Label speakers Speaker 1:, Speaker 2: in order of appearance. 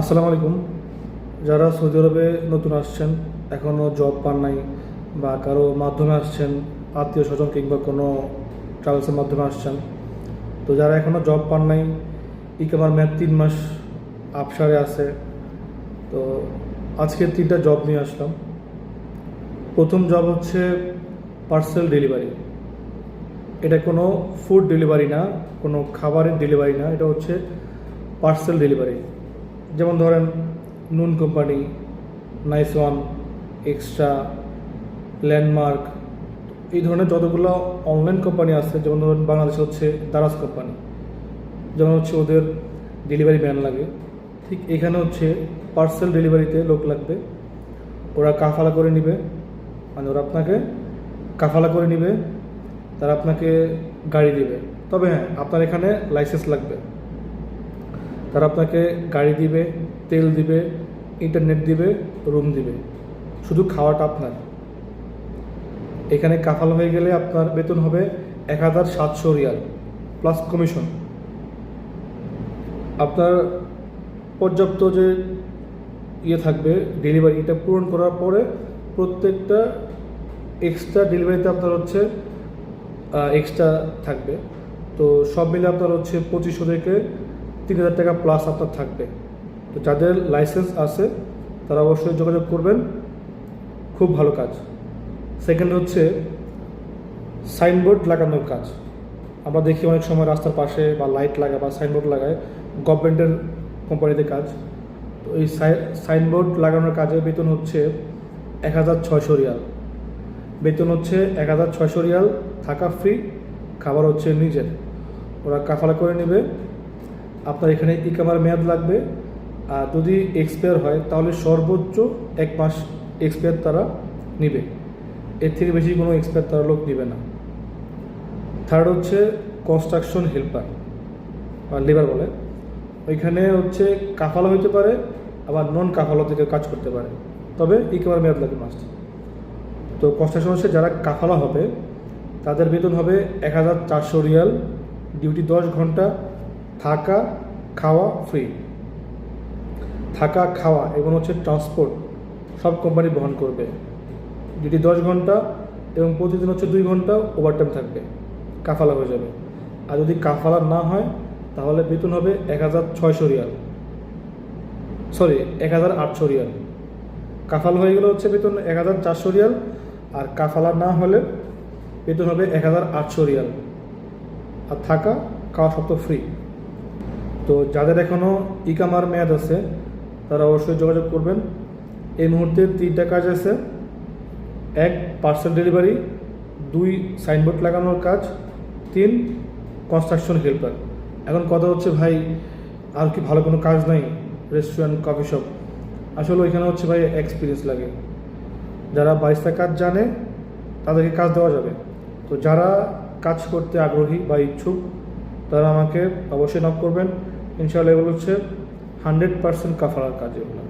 Speaker 1: আসসালামু আলাইকুম। যারা সৌদি আরবে নতুন আসছেন এখনও জব পান নাই বা কারও মাধ্যমে আসছেন, আত্মীয় স্বজন কিংবা কোনো ট্রাভেলসের মাধ্যমে আসছেন, তো যারা এখনও জব পান নাই ইকামার ম্যাথ তিন মাস আপসারে আছে। তো আজকে তিনটা জব নিয়ে আসলাম। প্রথম জব হচ্ছে পার্সেল ডেলিভারি এটা কোনো ফুড ডেলিভারি না, কোনো খাবারের ডেলিভারি না, এটা হচ্ছে পার্সেল ডেলিভারি যেমন ধরেন, Noon company nice one extra, landmark, এই ধরনের যতগুলো অনলাইন কোম্পানি আছে, যেমন ধরুন বাংলাদেশে হচ্ছে দারাজ কোম্পানি, যেমন হচ্ছে ওদের ডেলিভারি ম্যান লাগে, ঠিক এখানে হচ্ছে পার্সেল ডেলিভারিতে লোক লাগবে, ওরা কাফালা করে নিবে মানে ওরা আপনাকে কাফালা করে নিবে, তারা আপনাকে গাড়ি দিবে, তবে হ্যাঁ আপনার এখানে লাইসেন্স লাগবে। তারা আপনাকে গাড়ি দিবে, তেল দিবে ইন্টারনেট দিবে রুম দিবে। শুধু খাওয়াটা আপনার। এখানে কাফাল হয়ে গেলে আপনার বেতন হবে এক হাজার সাতশো রিয়াল প্লাস কমিশন আপনার পর্যাপ্ত যে ইয়ে থাকবে ডেলিভারি এটা পূরণ করার পরে প্রত্যেকটা এক্সট্রা ডেলিভারিতে আপনার হচ্ছে এক্সট্রা থাকবে। তো সব মিলে আপনার হচ্ছে পঁচিশশো থেকে তিন হাজার টাকা প্লাস আপনার থাকবে। তো যাদের লাইসেন্স আছে, তারা অবশ্যই যোগাযোগ করবেন। খুব ভালো কাজ। সেকেন্ড হচ্ছে সাইনবোর্ড লাগানোর কাজ। আমরা দেখি অনেক সময় রাস্তার পাশে বা লাইট লাগায় বা সাইনবোর্ড লাগায় গভর্নমেন্টের কোম্পানিতে কাজ। তো এই সাইনবোর্ড লাগানোর কাজের বেতন হচ্ছে এক হাজার ছয়শো রিয়াল। বেতন হচ্ছে এক হাজার ছয়শো রিয়াল, থাকা ফ্রি খাবার হচ্ছে নিজের। ওরা কাফালা করে নেবে। আপনার এখানে ইকামার মেয়াদ লাগবে। আর যদি এক্সপায়ার হয়, তাহলে সর্বোচ্চ এক মাস এক্সপায়ার তারা নিবে। এর থেকে বেশি কোনো এক্সপায়ার তারা লোক নিবে না। থার্ড হচ্ছে কনস্ট্রাকশন হেল্পার বা লেবার বলে। ওইখানে হচ্ছে কাফালা হইতে পারে, আবার নন কাফালা থেকে কাজ করতে পারে। তবে ইকামার মেয়াদ লাগে মাস্ট তো কনস্ট্রাকশন হচ্ছে যারা কাফালা হবে, তাদের বেতন হবে এক হাজার চারশো রিয়াল। ডিউটি দশ ঘণ্টা থাকা, খাওয়া ফ্রি থাকা, খাওয়া এবং হচ্ছে ট্রান্সপোর্ট সব কোম্পানি বহন করবে। ডিউটি দশ ঘণ্টা এবং প্রতিদিন হচ্ছে দুই ঘণ্টা ওভারটাইম থাকবে। কাফালা হয়ে যাবে। আর যদি কাফালা না হয়, তাহলে বেতন হবে এক হাজার ছয়শো রিয়াল। সরি এক হাজার আটশো রিয়াল। কাফাল হয়ে গেলে হচ্ছে বেতন এক হাজার চারশো রিয়াল। আর কাফালা না হলে বেতন হবে এক হাজার আটশো রিয়াল। আর থাকা, খাওয়া সব তো ফ্রি তো যাদের এখনও ইকামার মেয়াদ আছে, তারা অবশ্যই যোগাযোগ করবেন। এই মুহূর্তে তিনটা কাজ আছে। এক পার্সেল ডেলিভারি দুই সাইনবোর্ড লাগানোর কাজ। তিন কনস্ট্রাকশন হেল্পার এখন কথা হচ্ছে, ভাই, আর কি ভালো কোনো কাজ নাই রেস্টুরেন্ট কফি শপ আসলে ওইখানে হচ্ছে, ভাই এক্সপিরিয়েন্স লাগে। যারা বাইশটা কাজ জানে, তাদেরকে কাজ দেওয়া যাবে। তো যারা কাজ করতে আগ্রহী বা ইচ্ছুক, তারা আমাকে অবশ্যই নক করবেন। ইনশাআল্লাহ এগুলো হচ্ছে হান্ড্রেড পার্সেন্ট কাফারার কাজ এগুলো।